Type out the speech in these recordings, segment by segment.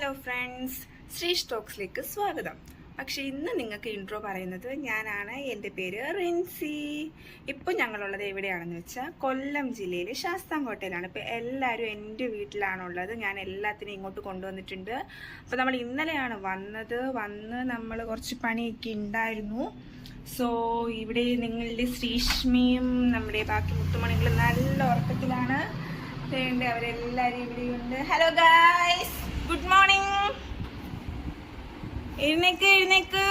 Hello friends Shri സ്റ്റോക്സിലേക്ക് സ്വാഗതം. പക്ഷേ ഇന്ന് നിങ്ങൾക്ക് ഇൻട്രോ പറയുന്നത് ഞാനാണ്. എന്റെ പേര് റിൻസി. ഇപ്പോൾ ഞങ്ങളുള്ളത് എവിടെയാണെന്ന് വെച്ചാൽ കൊല്ലം ജില്ലയിലെ ശാസ്താംകോട്ടയിലാണ്. ഇപ്പോൾ എല്ലാവരും എന്റെ വീട്ടിലാണുള്ളത്. ഞാൻ എല്ലാത്തിനും ഇങ്ങോട്ട് കൊണ്ടുവന്നിട്ടുണ്ട്. അപ്പോൾ നമ്മൾ ഇന്നലെയാണ് വന്നത്. വന്ന് നമ്മൾ കുറച്ച് പണിയൊക്കെ ഉണ്ടായിരുന്നു. സോ ഇവിടെ നിങ്ങളുടെ ശ്രീഷ്മിയും നമ്മുടെ ബാക്കി മുത്തുമണികളും നല്ല ഉറക്കത്തിലാണ്. അവരെല്ലാവരും ഇവിടെയുണ്ട്. ഹലോ ഗായ്സ് ഗുഡ് മോർണിംഗ് എഴുന്നേക്ക് എഴുന്നേക്ക്.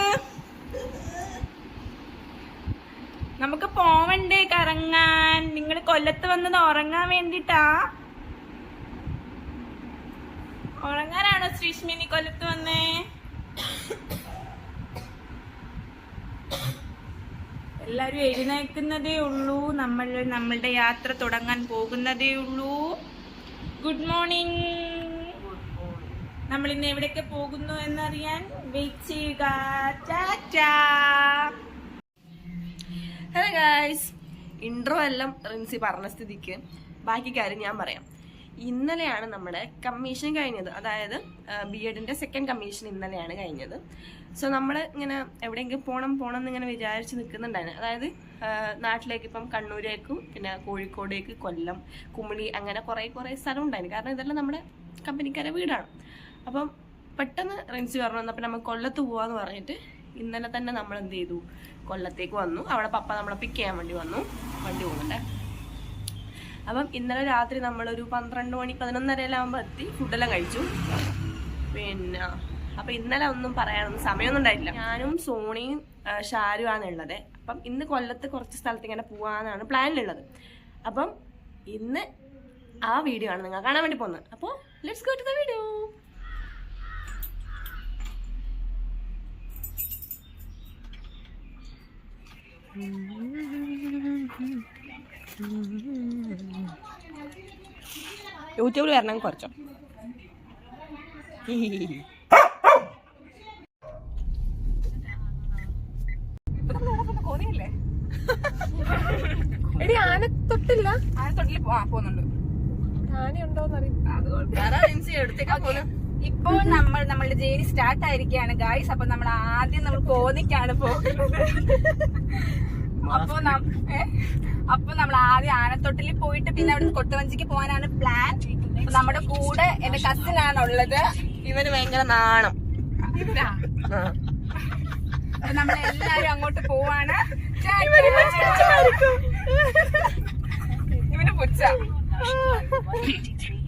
നമുക്ക് പോവണ്ടേ കറങ്ങാൻ. നിങ്ങൾ കൊല്ലത്ത് വന്നത് ഉറങ്ങാൻ വേണ്ടിട്ടാ. ഉറങ്ങാനാണോ ശ്രീഷ്മിനി കൊല്ലത്ത് വന്നേ? എല്ലാരും എഴുന്നേൽക്കുന്നതേ ഉള്ളൂ. നമ്മൾ നമ്മളുടെ യാത്ര തുടങ്ങാൻ പോകുന്നതേ ഉള്ളൂ. ഗുഡ് മോർണിംഗ് നമ്മൾ ഇന്ന് എവിടേക്ക് പോകുന്നു എന്നറിയാൻ വെയിറ്റ് ചെയ്യുക. ഹലോ ഗായ്സ് ഇൻട്രോ എല്ലാം റിൻസി പറഞ്ഞ സ്ഥിതിക്ക്. ബാക്കി കാര്യം ഞാൻ പറയാം. ഇന്നലെയാണ് നമ്മുടെ കമ്മീഷൻ കഴിഞ്ഞത്. അതായത് ബി എഡിന്റെ സെക്കൻഡ് കമ്മീഷൻ ഇന്നലെയാണ് കഴിഞ്ഞത്. സോ നമ്മൾ ഇങ്ങനെ എവിടെയെങ്കിലും പോകണം പോകണം എന്നിങ്ങനെ വിചാരിച്ച് നിൽക്കുന്നുണ്ടായിരുന്നു. അതായത് നാട്ടിലേക്ക് ഇപ്പം കണ്ണൂരേക്കും പിന്നെ കോഴിക്കോടേക്ക് കൊല്ലം കുമിളി അങ്ങനെ കുറേ കുറേ സ്ഥലം ഉണ്ടായിരുന്നു. കാരണം ഇതെല്ലാം നമ്മുടെ കമ്പനിക്കാരെ വീടാണ്. അപ്പം പെട്ടെന്ന് റിൻസി പറഞ്ഞു വന്നപ്പോൾ നമ്മൾ കൊല്ലത്ത് പോവാന്ന് പറഞ്ഞിട്ട് ഇന്നലെ തന്നെ നമ്മൾ എന്ത് ചെയ്തു? കൊല്ലത്തേക്ക് വന്നു. അവിടെ പപ്പ നമ്മളെ പിക്ക് ചെയ്യാൻ വേണ്ടി വന്നു. വണ്ടി പോകുന്നുണ്ടേ അപ്പം ഇന്നലെ രാത്രി നമ്മളൊരു പന്ത്രണ്ട് മണി പതിനൊന്നരയിലാകുമ്പോൾ എത്തി. ഫുഡെല്ലാം കഴിച്ചു. പിന്നെ അപ്പം ഇന്നലെ ഒന്നും പറയാനൊന്നും സമയമൊന്നും ഉണ്ടായിട്ടില്ല. ഞാനും സോണിയും ഷാരുവാണുള്ളത് അപ്പം ഇന്ന് കൊല്ലത്ത് കുറച്ച് സ്ഥലത്ത് ഇങ്ങനെ പോകാനാണ് പ്ലാനിലുള്ളത്. അപ്പം ഇന്ന് ആ വീഡിയോ ആണ് നിങ്ങൾ കാണാൻ വേണ്ടി പോകുന്നത്. അപ്പോൾ let's go to the video യൂട്യൂബിൽ വരണം കുറച്ചോ. എടി ആന തൊട്ടില്ല തൊട്ടിൽ പോകുന്നുണ്ട് ഇപ്പോൾ നമ്മൾ നമ്മളുടെ ജേണി സ്റ്റാർട്ട് ആയിരിക്കാണ് ഗായ്സ് അപ്പൊ നമ്മൾ ആദ്യം നമ്മൾ കോന്നിക്കാണ് പോകുന്നത് അപ്പൊ? അപ്പൊ നമ്മൾ ആദ്യം ആനത്തൊട്ടിൽ പോയിട്ട് പിന്നെ അവിടെ കൊട്ടുവഞ്ചിക്ക് പോകാനാണ് പ്ലാൻ അപ്പൊ നമ്മുടെ കൂടെ എന്റെ കസിൻ ആണ് ഉള്ളത് ഇവന്? ഭയങ്കര നാണം നമ്മളെല്ലാരും അങ്ങോട്ട് പോവാണ്. ഇവന് പുച്ച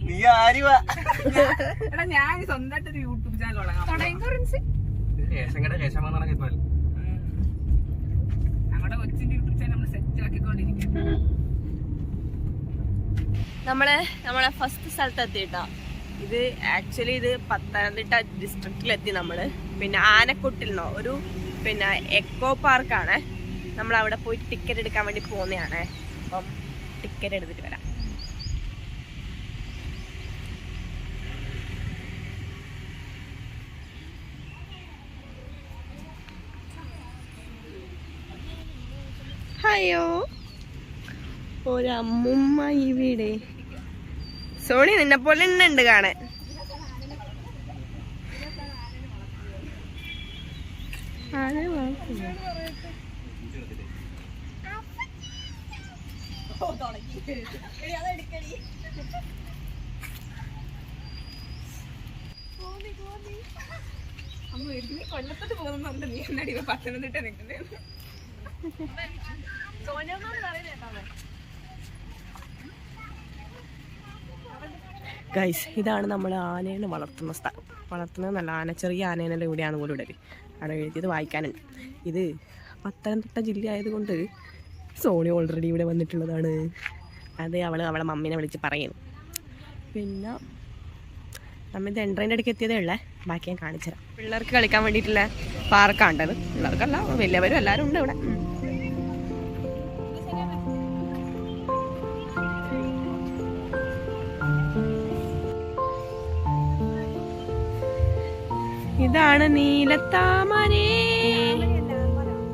നീ ആരുവാ? എടാ ഞാൻ സ്വന്തമായിട്ട് ഒരു യൂട്യൂബ് ചാനൽ തുടങ്ങാം റേഷൻ കട റേഷൻ വന്നാണ് ഇപ്പൊ. നമ്മുടെ കൊച്ചിന്റെ യൂട്യൂബ് ചാനൽ നമ്മൾ സെറ്റ് ആക്കിക്കൊണ്ടിരിക്കും നമ്മളെ നമ്മളെ ഫസ്റ്റ് സ്ഥലത്ത് എത്തിയിട്ടോ ഇത് ആക്ച്വലി ഇത് പത്തനംതിട്ട ഡിസ്ട്രിക്റ്റിലെത്തി നമ്മൾ പിന്നെ ആനക്കൊട്ടിലിനോ ഒരു പിന്നെ എക്കോ പാർക്കാണ് നമ്മൾ അവിടെ പോയി ടിക്കറ്റ് എടുക്കാൻ വേണ്ടി പോകുന്നതാണ് അപ്പം ടിക്കറ്റ് എടുത്തിട്ട് വരാം. ഹയോ ഒരമ്മുമ്മ ഇവിടെ. സോണി നിന്നെ പോലെ തന്നെ ഉണ്ട് കാണാൻ? അമ്മ കൊല്ലത്തോട്ട് പോകുന്നുണ്ട്. നീ എന്നടി പത്തനംതിട്ട നിൽക്കുന്നത് ഗൈസ് ഇതാണ് നമ്മൾ ആനേനെ വളർത്തുന്ന സ്ഥലം. വളർത്തുന്ന നല്ല ആന ചെറിയ ആനേനെല്ലാം ഇവിടെയാണ് പോലും ഇവിടെ അവിടെ എഴുതിയത് വായിക്കാനുണ്ട്. ഇത് പത്തനംതിട്ട ജില്ല ആയതുകൊണ്ട് സോണി ഓൾറെഡി ഇവിടെ വന്നിട്ടുള്ളതാണ്. അത് അവൾ അവളെ മമ്മീനെ വിളിച്ച് പറയുന്നു. പിന്നെ നമ്മൾ ഇത് എൻട്രൈന്റെ അടുക്ക് എത്തിയതേ ഉള്ളേ. ബാക്കി ഞാൻ കാണിച്ചു തരാം പിള്ളേർക്ക് കളിക്കാൻ വേണ്ടിയിട്ടുള്ള പാർക്കാണ്ടത് പിള്ളേർക്കല്ല വലിയവരും എല്ലാവരും ഉണ്ട് ഇവിടെ. ഇതാണ് നീലത്താമരേ.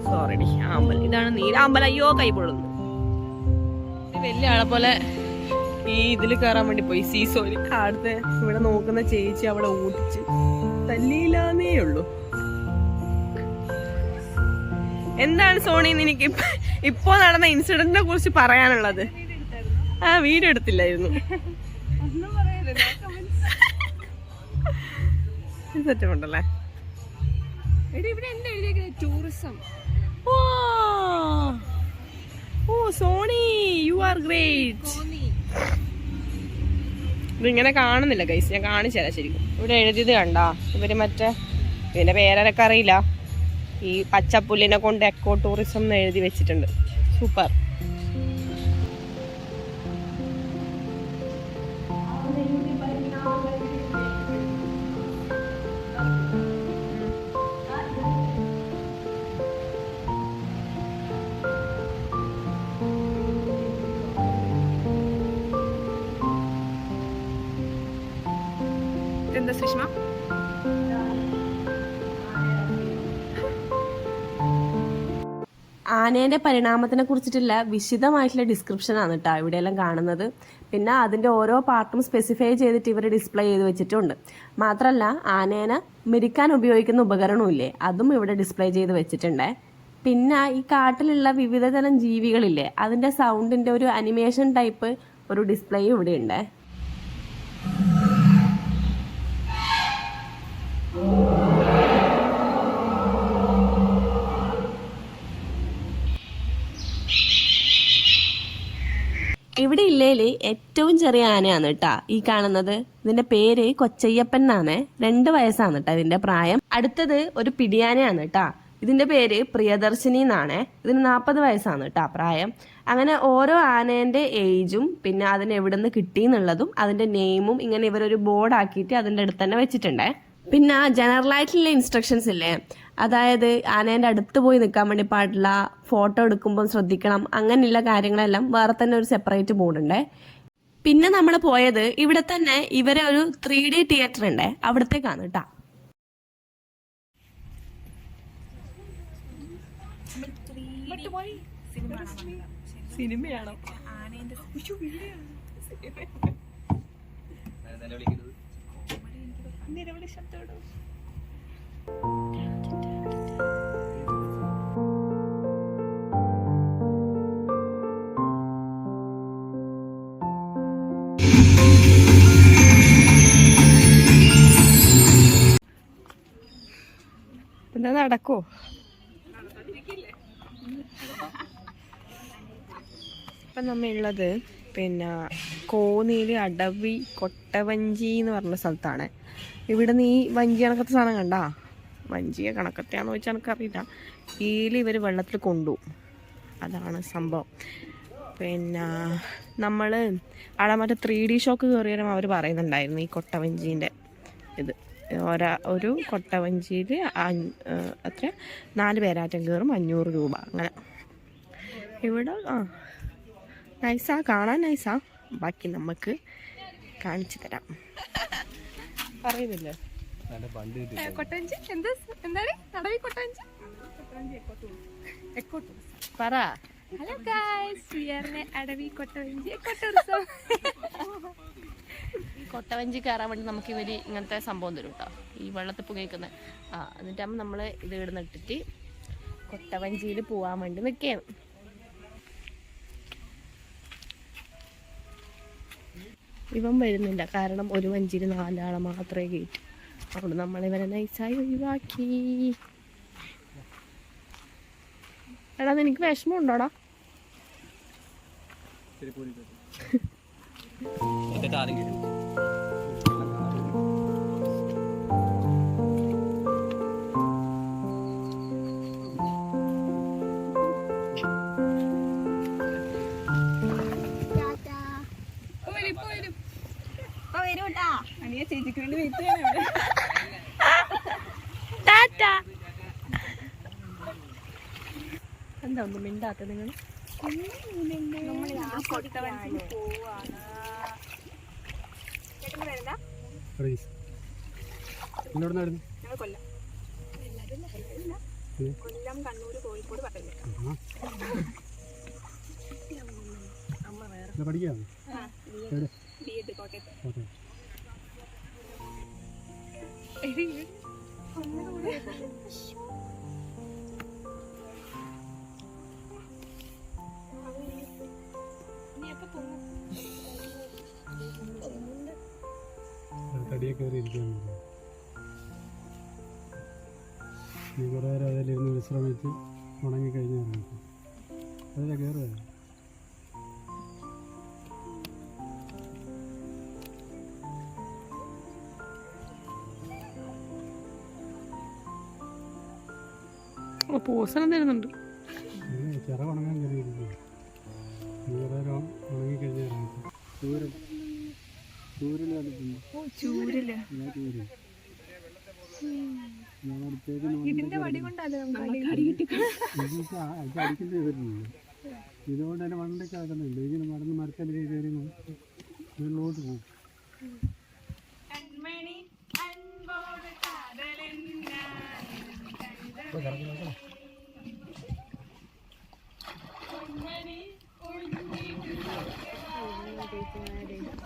സോറി ആമ്പൽ. ഇതാണ് നീലാമ്പൽ അയ്യോ കൈ പൊള്ളുന്നു. വലിയ ആളെ പോലെ ഈ ഇതിൽ കയറാൻ വേണ്ടി പോയി. സീസോയിൽ കാടത്തെ ഇവിടെ നോക്കുന്ന ചേച്ചി അവിടെ ഓടിച്ച് തല്ലിയില്ലാന്നേ ഉള്ളൂ. എന്താണ് സോണി എനിക്ക് ഇപ്പോ നടന്ന ഇൻസിഡന്റിനെ കുറിച്ച് പറയാനുള്ളത്? ആ വീഡിയോ എടുത്തില്ലായിരുന്നു സെറ്റപ്പ് ഉണ്ടല്ലേ? Tourism oh Soni you are great ഇതിങ്ങനെ കാണുന്നില്ല ഗൈസ് ഞാൻ കാണിച്ചു തരാം ശരിക്കും. ഇവിടെ എഴുതിയത് കണ്ടാ? ഇവർ മറ്റേ ഇതിന്റെ പേരൊക്കെ അറിയില്ല ഈ പച്ചപ്പുല്ലിനെ കൊണ്ട് എക്കോ ടൂറിസം എന്ന് എഴുതി വെച്ചിട്ടുണ്ട്. സൂപ്പർ സുഷ്മ ആനേന്റെ പരിണാമത്തിനെ കുറിച്ചിട്ടുള്ള വിശദമായിട്ടുള്ള ഡിസ്ക്രിപ്ഷൻ ആണ് കേട്ടോ ഇവിടെയെല്ലാം കാണുന്നത്. പിന്നെ അതിന്റെ ഓരോ പാർട്ടും സ്പെസിഫൈ ചെയ്തിട്ട് ഇവർ ഡിസ്പ്ലേ ചെയ്ത് വെച്ചിട്ടുണ്ട്. മാത്രമല്ല ആനേനെ മെരിക്കാൻ ഉപയോഗിക്കുന്ന ഉപകരണമില്ലേ അതും ഇവിടെ ഡിസ്പ്ലേ ചെയ്ത് വെച്ചിട്ടുണ്ട്. പിന്നെ ഈ കാട്ടിലുള്ള വിവിധതരം ജീവികളില്ലേ? അതിന്റെ സൗണ്ടിന്റെ ഒരു അനിമേഷൻ ടൈപ്പ് ഒരു ഡിസ്പ്ലേയും ഇവിടെ ഇല്ലേൽ ഏറ്റവും ചെറിയ ആനയാണ് കേട്ടാ ഈ കാണുന്നത്. ഇതിന്റെ പേര് കൊച്ചയ്യപ്പൻ എന്നാണ്. രണ്ട് വയസ്സാണ് കേട്ടാ ഇതിന്റെ പ്രായം. അടുത്തത് ഒരു പിടിയാനയാണ് കേട്ടാ. ഇതിന്റെ പേര് പ്രിയദർശിനി എന്നാണ്. ഇതിന് നാൽപ്പത് വയസ്സാണ് കേട്ടാ പ്രായം. അങ്ങനെ ഓരോ ആനേന്റെ ഏജും പിന്നെ അതിന് എവിടെ നിന്ന് കിട്ടി എന്നുള്ളതും അതിന്റെ നെയിമും ഇങ്ങനെ ഇവരൊരു ബോർഡ് ആക്കിയിട്ട് അതിന്റെ അടുത്ത് തന്നെ വെച്ചിട്ടുണ്ട്. പിന്നെ ജനറൽ ആയിട്ടുള്ള ഇൻസ്ട്രക്ഷൻസ് ഇല്ലേ? അതായത് ആനേന്റെ അടുത്ത് പോയി നിൽക്കാൻ വേണ്ടി പാടില്ല ഫോട്ടോ എടുക്കുമ്പോൾ ശ്രദ്ധിക്കണം അങ്ങനെയുള്ള കാര്യങ്ങളെല്ലാം വേറെ തന്നെ ഒരു സെപ്പറേറ്റ് ബോർഡുണ്ടേ പിന്നെ നമ്മൾ പോയത് ഇവിടെ തന്നെ ഇവരെ ഒരു ത്രീ ഡി തിയേറ്റർ ഉണ്ട്. അവിടത്തേക്കാണ് കേട്ടാ സിനിമയാണോ? ശബ്ദം എന്താ നടക്കോ. ഇപ്പം നമ്മളുള്ളത് പിന്നെ കോന്നിയിൽ അടവി കൊട്ടവഞ്ചി എന്ന് പറഞ്ഞ സ്ഥലത്താണ്. ഇവിടെ നീ വഞ്ചി കണക്കത്തെ സാധനം കണ്ടാ? വഞ്ചിയെ കണക്കത്തെയാണെന്ന് വെച്ചാൽ എനിക്കറിയില്ല. ഈൽ ഇവർ വെള്ളത്തിൽ കൊണ്ടുപോകും അതാണ് സംഭവം. പിന്നെ നമ്മൾ അവിടെ മറ്റേ ത്രീ ഡി ഷോക്ക് കയറിയാലും അവർ പറയുന്നുണ്ടായിരുന്നു ഈ കൊട്ടവഞ്ചീന്റെ ഇത്. ഒരാ ഒരു കൊട്ടവഞ്ചിയിൽ അത്ര നാല് പേരാറ്റം കയറും അഞ്ഞൂറ് രൂപ. അങ്ങനെ. ഇവിടെ ആ നൈസാ കാണാൻ നൈസാ ബാക്കി നമുക്ക് കാണിച്ചു തരാം. പറയുന്നില്ലേ കൊട്ടഞ്ചി എന്താ? എന്താണ്? തടവി കൊട്ടഞ്ചി പറ. ഹലോ ഗായ്സ് വിയറിനെ അടവി കൊട്ടവഞ്ചി കൊട്ടുത്സവം കൊട്ടവഞ്ചി കയറാൻ വേണ്ടി നമുക്ക് ഇവർ ഇങ്ങനത്തെ സംഭവം തരും കേട്ടോ ഈ വെള്ളത്തിൽ പുകയിക്കുന്ന ആ എന്നിട്ടാകുമ്പോൾ നമ്മൾ ഇത് ഇവിടെ ഇട്ടിട്ട് കൊട്ടവഞ്ചിയിൽ പോകാൻ വേണ്ടി നിൽക്കുകയാണ്. ഇവൻ വരുന്നില്ല. കാരണം ഒരു വഞ്ചിയിൽ നാലാളെ മാത്രമേ കയറ്റൂ. അതുകൊണ്ട് നമ്മൾ ഇവരെ നൈസായി ഒഴിവാക്കി. എടാ നിനക്ക് വിഷമം ഉണ്ടോടാ അനിയ ചേച്ചിക്ക് വേണ്ടി വെയിറ്റ് ചെയ്യണം എന്താ ഒന്നും മിണ്ടാത്ത നിങ്ങൾ. കൊല്ലം. Kannur Kozhikode B Ed. കോട്ടയത്ത്. തടിയൊക്കെ കയറി ഇരിക്കാൻ നീ കുറേ നേരം അതിലിരുന്ന് വിശ്രമിച്ച് ഉണങ്ങിക്കഴിഞ്ഞാൽ ഇറങ്ങിക്കും അതിലെ കയറുക? പോസനം തരുന്നുണ്ട് ചിറ ഉണങ്ങാൻ കയറിയിരിക്കും ഉണങ്ങിക്കഴിഞ്ഞാൽ ഇറങ്ങിക്കും ഇതുകൊണ്ട് തന്നെ വണ്ടി ആക്കുന്നില്ല ഇങ്ങനെ മടന്ന് മരത്തിൽ കയറി മുകളിലോട്ട് പോകും. നമുക്ക് ലാസ്റ്റ്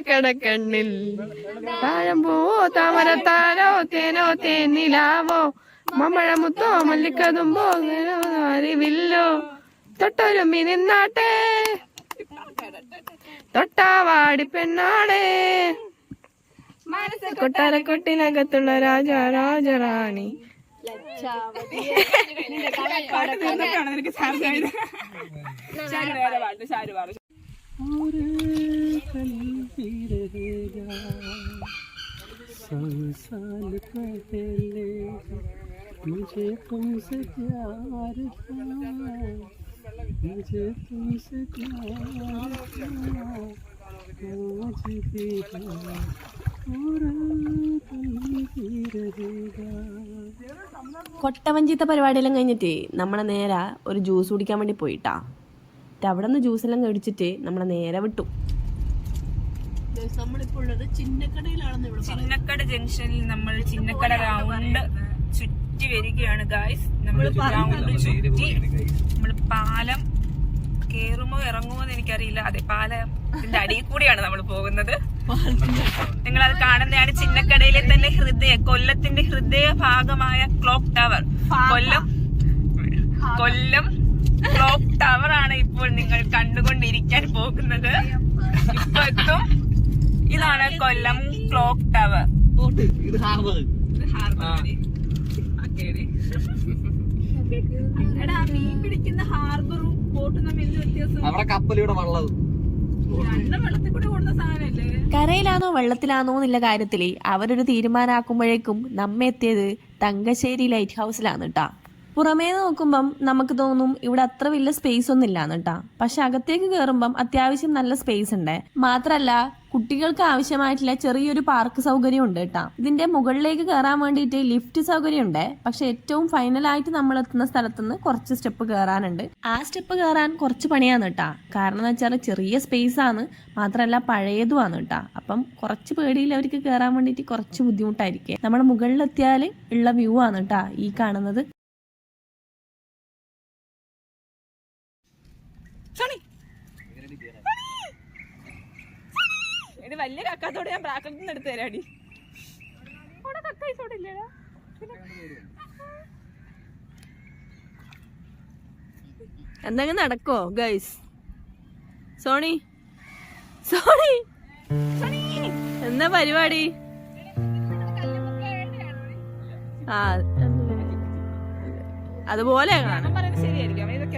നിന്റെ താഴമ്പൂ താമരത്താരോ തേനോ തേനിലാവോ. മമ്മഴമുത്തോ മല്ലിക്കതുമ്പോ അറിവില്ലോ തൊട്ടൊരുമി നിന്നാട്ടെ തൊട്ടാവാടി പെണ്ണാടേ കൊട്ടാരക്കൊട്ടിനകത്തുള്ള രാജ രാജറാണി ഷാരു പാടും सौ साल पहले मुझे तुमसे प्यार था मुझे तुमसे प्यार था आज भी है और कल भी रहेगा കൊട്ടവഞ്ചിത്തെ പരിപാടിയെല്ലാം കഴിഞ്ഞിട്ട് നമ്മളെ നേരെ ഒരു ജ്യൂസ് കുടിക്കാൻ വേണ്ടി പോയിട്ടാ എന്നിട്ട് അവിടെ നിന്ന് ജ്യൂസെല്ലാം കഴിച്ചിട്ട് നമ്മളെ നേരെ വിട്ടു ചിന്നക്കട ജംഗ്ഷനിൽ നമ്മൾ ചിന്നക്കട റൗണ്ട് ചുറ്റി വരികയാണ് ഗായ്സ് നമ്മൾ റൗണ്ട് ചുറ്റി നമ്മൾ പാലം കേറുമോ ഇറങ്ങുമോ എന്ന് എനിക്കറിയില്ല. അതെ പാലത്തിന്റെ അടിയിൽ കൂടിയാണ് നമ്മൾ പോകുന്നത്. നിങ്ങൾ അത് കാണുന്നതാണ് ചിന്നക്കടയിലെ തന്നെ ഹൃദയ കൊല്ലത്തിന്റെ ഹൃദയ ഭാഗമായ clock tower Kollam Kollam clock tower ആണ് ഇപ്പോൾ നിങ്ങൾ കണ്ടുകൊണ്ടിരിക്കാൻ പോകുന്നത്. ഇപ്പൊ എത്തും ഇതാണ് കൊല്ലം ക്ലോക്ക് ടവർ. ഇത് ഹാർബർ. പിടിക്കുന്ന ഹാർബറും ബോട്ടും തമ്മിൽ എന്ത് വ്യത്യാസം? അവിടെ കപ്പലിവിടെ കരയിലാണോ വെള്ളത്തിലാണോ എന്നുള്ള കാര്യത്തിൽ അവരൊരു തീരുമാനമാക്കുമ്പോഴേക്കും നമ്മ എത്തിയത് തങ്കശ്ശേരി ലൈറ്റ് ഹൗസിലാണ് കേട്ടാ പുറമേ നോക്കുമ്പം നമുക്ക് തോന്നും ഇവിടെ അത്ര വലിയ സ്പേസ് ഒന്നും ഇല്ലാന്ന് കേട്ടാ പക്ഷെ അകത്തേക്ക് കയറുമ്പം അത്യാവശ്യം നല്ല സ്പേസ് ഉണ്ട്. മാത്രല്ല കുട്ടികൾക്ക് ആവശ്യമായിട്ടുള്ള ചെറിയൊരു പാർക്ക് സൗകര്യം ഉണ്ട് കേട്ടാ ഇതിന്റെ മുകളിലേക്ക് കയറാൻ വേണ്ടിയിട്ട് ലിഫ്റ്റ് സൗകര്യം ഉണ്ട്. പക്ഷെ ഏറ്റവും ഫൈനലായിട്ട് നമ്മൾ എത്തുന്ന സ്ഥലത്തുനിന്ന് കുറച്ച് സ്റ്റെപ്പ് കയറാനുണ്ട് ആ സ്റ്റെപ്പ് കയറാൻ കുറച്ച് പണിയാന്ന് കേട്ടാ കാരണം എന്ന് വെച്ചാൽ ചെറിയ സ്പേസ് ആണ്. മാത്രമല്ല പഴയതുമാണ് കേട്ടാ അപ്പം കുറച്ച് പേടിയിൽ അവർക്ക് കയറാൻ വേണ്ടിയിട്ട് കുറച്ച് ബുദ്ധിമുട്ടായിരിക്കും. നമ്മൾ മുകളിലെത്തിയാൽ ഉള്ള വ്യൂ ആണ് കേട്ടാ ഈ കാണുന്നത് ഇത് വലിയ കക്കാത്തോട് ഞാൻ ബ്രാക്കറ്റിൽ നിന്ന് എടുത്തു തരാടി. അവിടെ കക്ക ഇല്ലേടാ. എന്തെങ്കിലും നടക്കോ ഗൈസ് സോണി? സോണി? എന്താ പരിപാടി? ആ അതുപോലെ ഞാൻ പറയുന്നത് ശരിയായിരിക്കും. ഇതൊക്കെ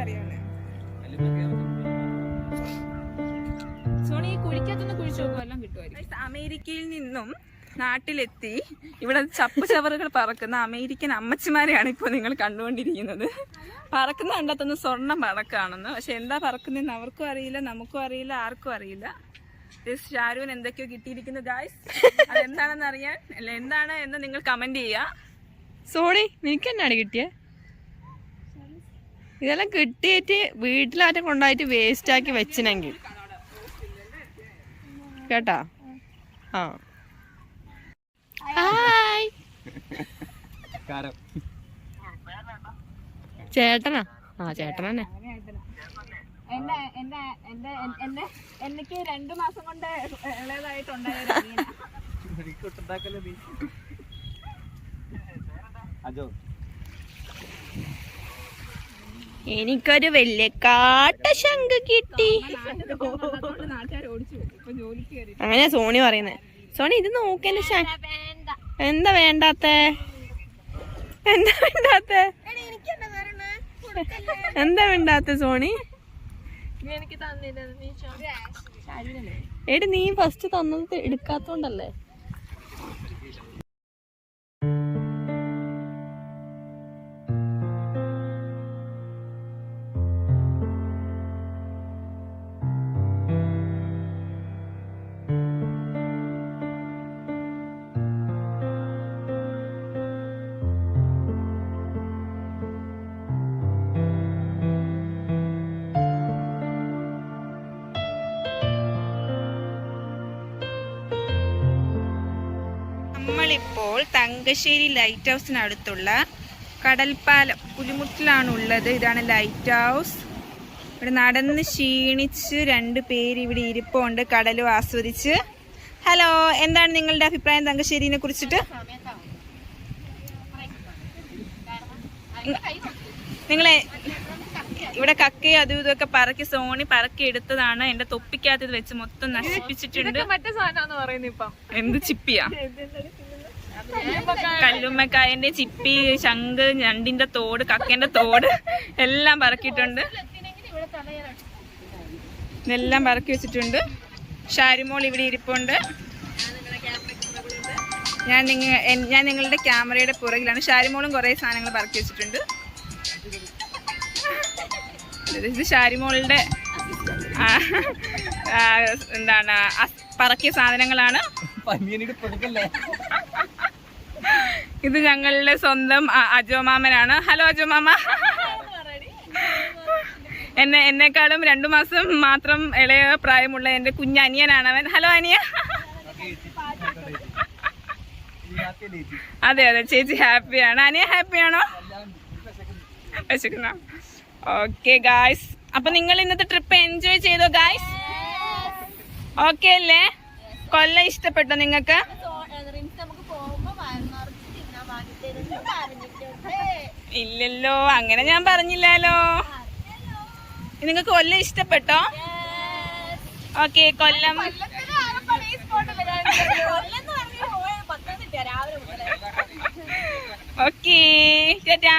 സോണി കുഴിക്കകത്തൊന്ന് കുഴിച്ചു നോക്കുമോ എല്ലാം അമേരിക്കയിൽ നിന്നും നാട്ടിലെത്തി. ഇവിടെ ചപ്പ് ചവറുകൾ പറക്കുന്ന അമേരിക്കൻ അമ്മച്ചിമാരെയാണ് ഇപ്പോൾ നിങ്ങൾ കണ്ടുകൊണ്ടിരിക്കുന്നത്. പറക്കുന്ന കണ്ടെത്തുന്ന സ്വർണം പറക്കാണെന്ന്. പക്ഷെ എന്താ പറക്കുന്നതെന്ന് അവർക്കും അറിയില്ല നമുക്കും അറിയില്ല ആർക്കും അറിയില്ല. ഷാരൂൻ എന്തൊക്കെയോ കിട്ടിയിരിക്കുന്നു ഗായ്സ് അതെന്താണെന്ന് അറിയാൻ അല്ല എന്താണ് എന്ന് നിങ്ങൾ കമന്റ് ചെയ്യുക സോറി നിനക്ക് എന്നാണ് കിട്ടിയത് ഇതെല്ലാം കിട്ടിയിട്ട് വീട്ടിലാറ്റം കൊണ്ടായിട്ട് വേസ്റ്റ് ആക്കി വെച്ചിനെങ്കിൽ. കേട്ടാ? ആ. ഹായ്. കാരം ചേട്ടനാ? ആ ചേട്ടനെ എന്റെ എന്റെ എന്റെ എന്നെ എനിക്ക് രണ്ടു മാസം കൊണ്ട് ഇളയതായിട്ടുണ്ടായിരുന്നു അജോ എനിക്കൊരു വലിയ കാട്ട ശംഖ് കിട്ടി. അങ്ങനെ സോണി പറയുന്നത് സോണി ഇത് നോക്കല്ലേ ശ എന്താ വേണ്ടാത്ത? എന്താ വേണ്ടാത്ത? എന്താ വേണ്ടാത്ത സോണി? എടി നീ ഫസ്റ്റ് തന്നത് എടുക്കാത്തോണ്ടല്ലേ? നമ്മളിപ്പോൾ തങ്കശ്ശേരി ലൈറ്റ് ഹൗസിനടുത്തുള്ള കടൽപ്പാലം പുലിമുട്ടിലാണ് ഉള്ളത് ഇതാണ് ലൈറ്റ് ഹൗസ് ഇവിടെ നടന്ന് ക്ഷീണിച്ച് രണ്ട് പേര് ഇവിടെ ഇരിപ്പുണ്ട്. കടലും ആസ്വദിച്ച്. ഹലോ എന്താണ് നിങ്ങളുടെ അഭിപ്രായം തങ്കശ്ശേരിനെ കുറിച്ചിട്ട്? നിങ്ങളെ ഇവിടെ കക്കയും അതും ഇതൊക്കെ പറക്കി സോണി പറക്കി എടുത്തതാണ്. എന്റെ തൊപ്പിക്കകത്ത് വെച്ച് മൊത്തം നശിപ്പിച്ചിട്ടുണ്ട്. എന്ത് ചിപ്പിയാ? കല്ലുമ്മക്കായന്റെ ചിപ്പി ശംഖ് ഞണ്ടിന്റെ തോട് കക്കേന്റെ തോട് എല്ലാം പറക്കിയിട്ടുണ്ട്. ഇതെല്ലാം പറക്കി വെച്ചിട്ടുണ്ട്. ഷാരിമോൾ ഇവിടെ ഇരിപ്പുണ്ട്. ഞാൻ നിങ്ങ എൻ- ഞാൻ നിങ്ങളുടെ ക്യാമറയുടെ പുറകിലാണ്. ഷാരിമോളും കുറേ സാധനങ്ങൾ പറക്കി വെച്ചിട്ടുണ്ട്. ഇത് ഷാരിമോളുടെ എന്താണ് പറക്കിയ സാധനങ്ങളാണ്. ഇത് ഞങ്ങളുടെ സ്വന്തം അജോ മാമനാണ്. ഹലോ അജോ മാമ. എന്നെ എന്നെക്കാളും രണ്ടു മാസം മാത്രം ഇളയ പ്രായമുള്ള എന്റെ കുഞ്ഞ് അനിയനാണ് അവൻ. ഹലോ അനിയ. അതെ അതെ ചേച്ചി ഹാപ്പിയാണ് അനിയ ഹാപ്പിയാണോ വിശക്കുന്ന. ഓക്കെ ഗായ്സ് അപ്പൊ നിങ്ങൾ ഇന്നത്തെ ട്രിപ്പ് എൻജോയ് ചെയ്തോ ഗായ്സ് ഓക്കെ അല്ലേ? കൊല്ലം ഇഷ്ടപ്പെട്ടോ നിങ്ങൾക്ക്? ഇല്ലല്ലോ അങ്ങനെ ഞാൻ പറഞ്ഞില്ലല്ലോ നിങ്ങൾക്ക് കൊല്ലം ഇഷ്ടപ്പെട്ടോ? ഓക്കെ കൊല്ലം. ഓക്കേ ചേട്ടാ.